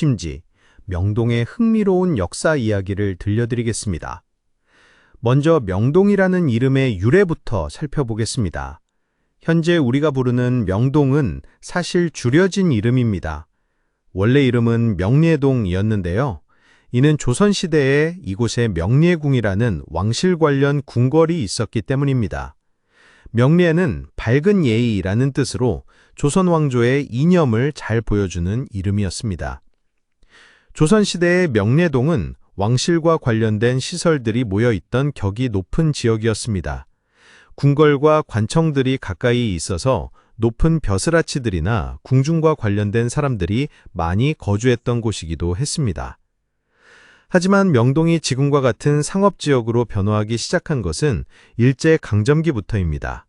심지 명동의 흥미로운 역사 이야기를 들려드리겠습니다. 먼저 명동이라는 이름의 유래부터 살펴보겠습니다. 현재 우리가 부르는 명동은 사실 줄여진 이름입니다. 원래 이름은 명례동이었는데요. 이는 조선시대에 이곳에 명례궁이라는 왕실 관련 궁궐이 있었기 때문입니다. 명례는 밝은 예의라는 뜻으로 조선 왕조의 이념을 잘 보여주는 이름이었습니다. 조선시대의 명례동은 왕실과 관련된 시설들이 모여있던 격이 높은 지역이었습니다. 궁궐과 관청들이 가까이 있어서 높은 벼슬아치들이나 궁중과 관련된 사람들이 많이 거주했던 곳이기도 했습니다. 하지만 명동이 지금과 같은 상업지역으로 변화하기 시작한 것은 일제 강점기부터입니다.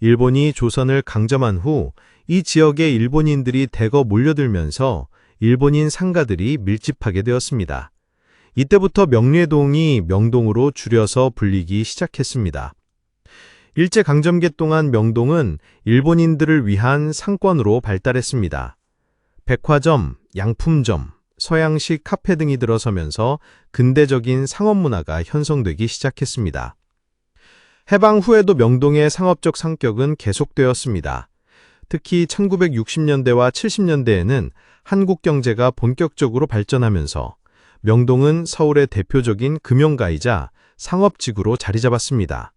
일본이 조선을 강점한 후 이 지역에 일본인들이 대거 몰려들면서 일본인 상가들이 밀집하게 되었습니다. 이때부터 명례동이 명동으로 줄여서 불리기 시작했습니다. 일제강점기 동안 명동은 일본인들을 위한 상권으로 발달했습니다. 백화점, 양품점, 서양식 카페 등이 들어서면서 근대적인 상업문화가 형성되기 시작했습니다. 해방 후에도 명동의 상업적 성격은 계속되었습니다. 특히 1960년대와 70년대에는 한국 경제가 본격적으로 발전하면서 명동은 서울의 대표적인 금융가이자 상업지구로 자리 잡았습니다.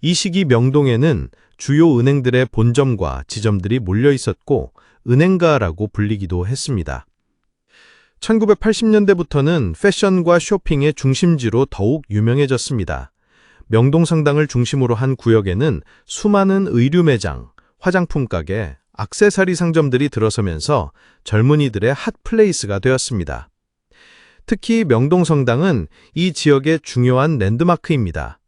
이 시기 명동에는 주요 은행들의 본점과 지점들이 몰려 있었고 은행가라고 불리기도 했습니다. 1980년대부터는 패션과 쇼핑의 중심지로 더욱 유명해졌습니다. 명동성당을 중심으로 한 구역에는 수많은 의류 매장, 화장품 가게, 악세사리 상점들이 들어서면서 젊은이들의 핫플레이스가 되었습니다. 특히 명동성당은 이 지역의 중요한 랜드마크입니다.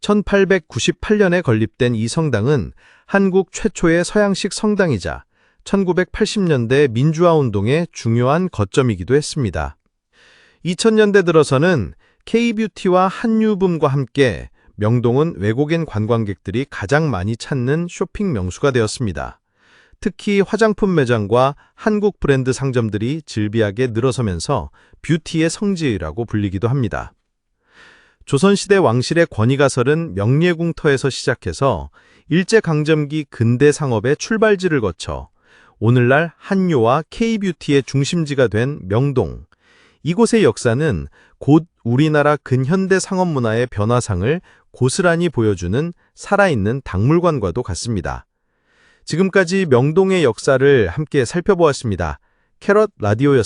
1898년에 건립된 이 성당은 한국 최초의 서양식 성당이자 1980년대 민주화운동의 중요한 거점이기도 했습니다. 2000년대 들어서는 K뷰티와 한유붐과 함께 명동은 외국인 관광객들이 가장 많이 찾는 쇼핑 명수가 되었습니다. 특히 화장품 매장과 한국 브랜드 상점들이 즐비하게 늘어서면서 뷰티의 성지라고 불리기도 합니다. 조선시대 왕실의 권위가설은 명례궁터에서 시작해서 일제강점기 근대 상업의 출발지를 거쳐 오늘날 한요와 K뷰티의 중심지가 된 명동. 이곳의 역사는 곧 우리나라 근현대 상업문화의 변화상을 고스란히 보여주는 살아있는 박물관과도 같습니다. 지금까지 명동의 역사를 함께 살펴보았습니다. 캐럿 라디오였습니다.